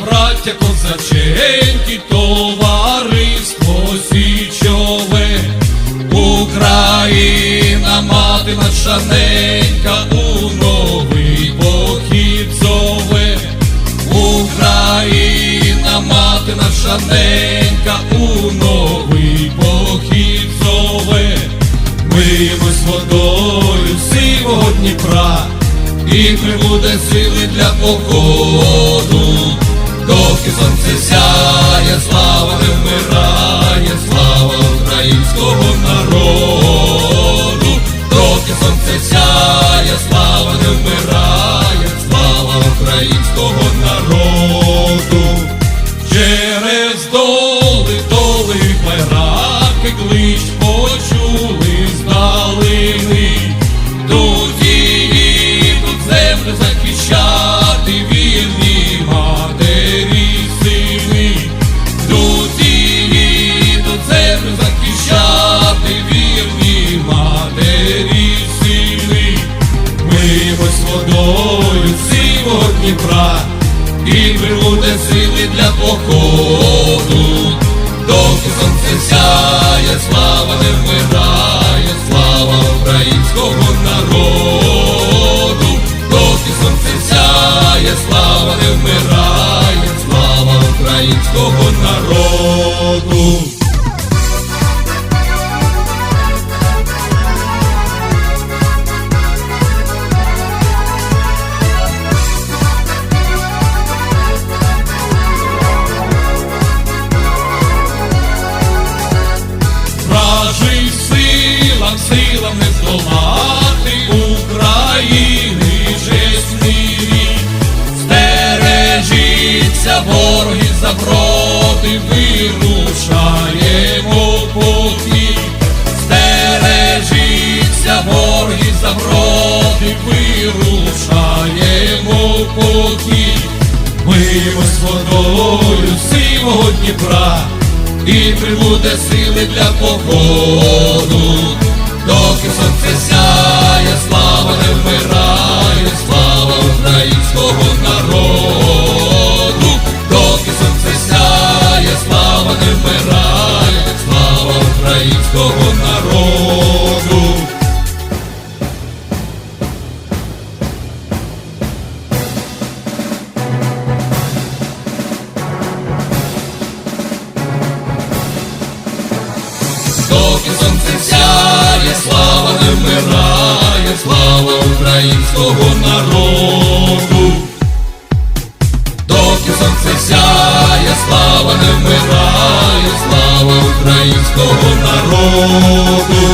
браття козаченькі, товариство січове, Україна, мати наша ненька, у новий похід зове, Україна, мати наша ненька, у новий похід зове, миємось водою сивого Дніпра, і прибуде сили для походу, доки сонце сяє, Дніпра, і прибуде сили для походу, доки сонце сяє, слава не вмирає, слава українського народу, доки сонце сяє, слава не вмирає, слава українського народу. Дніпра, і прибуде сили для походу, доки сонце сяє, слава святого народу, доки сонце сяє, слава не вмирає, слава українського народу.